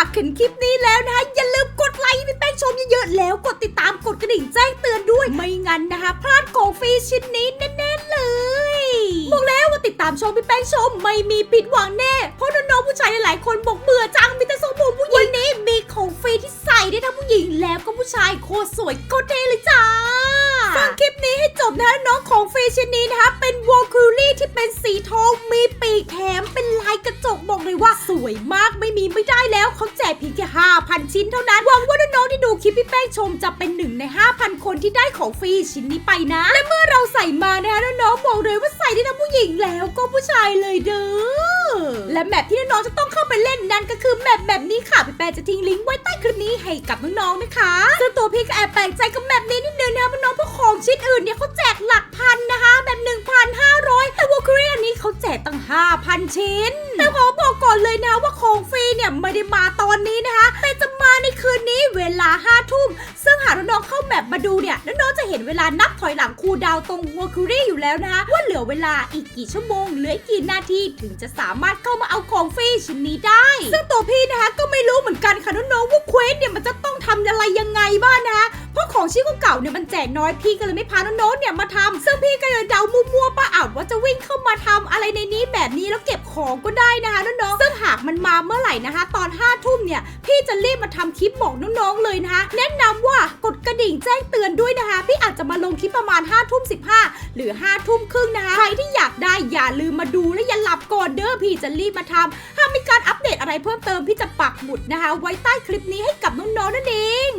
ากเห็นคลิปนี้แล้วนะคะอย่าลืมกดไลค์พี่แป้งชมเยอะๆแล้วกดติดตามกดกระดิ่งแจ้งเตือนด้วย ไม่งั้นนะคะ พลาดของฟรีชิ้นนี้แน่ๆเลยบอกแล้วว่าติดตามชมพี่แป้งชมไม่มีผิดหวังแน่ เพราะน้องๆผู้ชายหลายๆคนบอกเบื่อจังมีแต่ทรงผมผู้หญิงวันนี้มีของฟรีที่ใส่ได้ทั้งผู้หญิงแล้วก็ผู้ชายโคตรสวยโคตรเท่เลยจ้าฟังคลิปนี้ให้จบนะคะน้องของฟรีชิ้นนี้นะคะเป็นวอลคูรี่ที่ เป็นสีทองมีปีกแถมเป็นลายกระจกบอกเลยว่าสวยมากไม่มีไม่ได้แล้วเขาแจกเพียงแค่5,000 ชิ้นเท่านั้นหวังว่าน้องๆที่ดูคลิปพี่แป้งชมจะเป็นหนึ่งใน 5,000 คนที่ได้ของฟรีชิ้นนี้ไปนะ และเมื่อเราใส่มานะคะน้องๆบอกเลยว่าใส่ได้ทั้งผู้หญิงแล้วก็ผู้ชายเลยเด้อและแมปที่น้องๆจะต้องเข้าไปเล่นนั่นก็คือแมปแบบนี้ค่ะพี่แป้งจะทิ้งลิงก์ไว้ใต้คลิปนี้ให้กับน้องๆนะคะซึ่งตัวพี่ก็แอบแปลกใจกับแมปนี้นิดนึงนะคะเพราะน้องเพราะของชิ้นอื่นเนี่ยเขาแจกหลั 5,000 ชิ้น แต่ขอบอกก่อนเลยนะว่าของฟรีเนี่ยไม่ได้มาตอนนี้นะคะแต่จะมาในคืนนี้เวลา5ทุ่ม ซึ่งหากน้องๆเข้าแมปมาดูเนี่ยน้องๆจะเห็นเวลานับถอยหลังคูดาวตรงวอลครีอยู่แล้วนะคะว่าเหลือเวลาอีกกี่ชั่วโมงเหลืออีกกี่นาทีถึงจะสามารถเข้ามาเอาของฟรีชิ้นนี้ได้ ซึ่งตัวพี่นะคะก็ไม่รู้เหมือนกันค่ะน้องๆว่าเควสเนี่ยมันจะต้องทำอะไรยังไงบ้างนะคะ เพราะของชิ้นเก่าๆเนี่ยมันแจกน้อยพี่ก็เลยไม่พาน้องๆเนี่ยมาทำซึ่งพี่ก็เลยเดามั่วๆป้าอ่าวว่าจะวิ่งเข้ามาทำอะไรในนี้แบบนี้แล้วเก็บของก็ได้นะคะน้องๆซึ่งหากมันมาเมื่อไหร่นะคะ ตอน5้าทุ่มเนี่ยพี่จะรีบมาทำคลิปบอกน้องๆเลยนะคะ แนะนำว่ากดกระดิ่งแจ้งเตือนด้วยนะคะ พี่อาจจะมาลงคลิปประมาณ5้าทุ่มสิหรือ5้าทุ่มครึ่งนะคะใครที่อยากได้อย่าลืมมาดูและอย่าหลับก่อนเด้อพี่จะรีบมาทำถ้ามีการอัปเดตอะไรเพิ่มเติมพี่จะปักหมุดนะคะ ไว้ใต้คลิปนี้ให้กับน้องๆนั่นเอง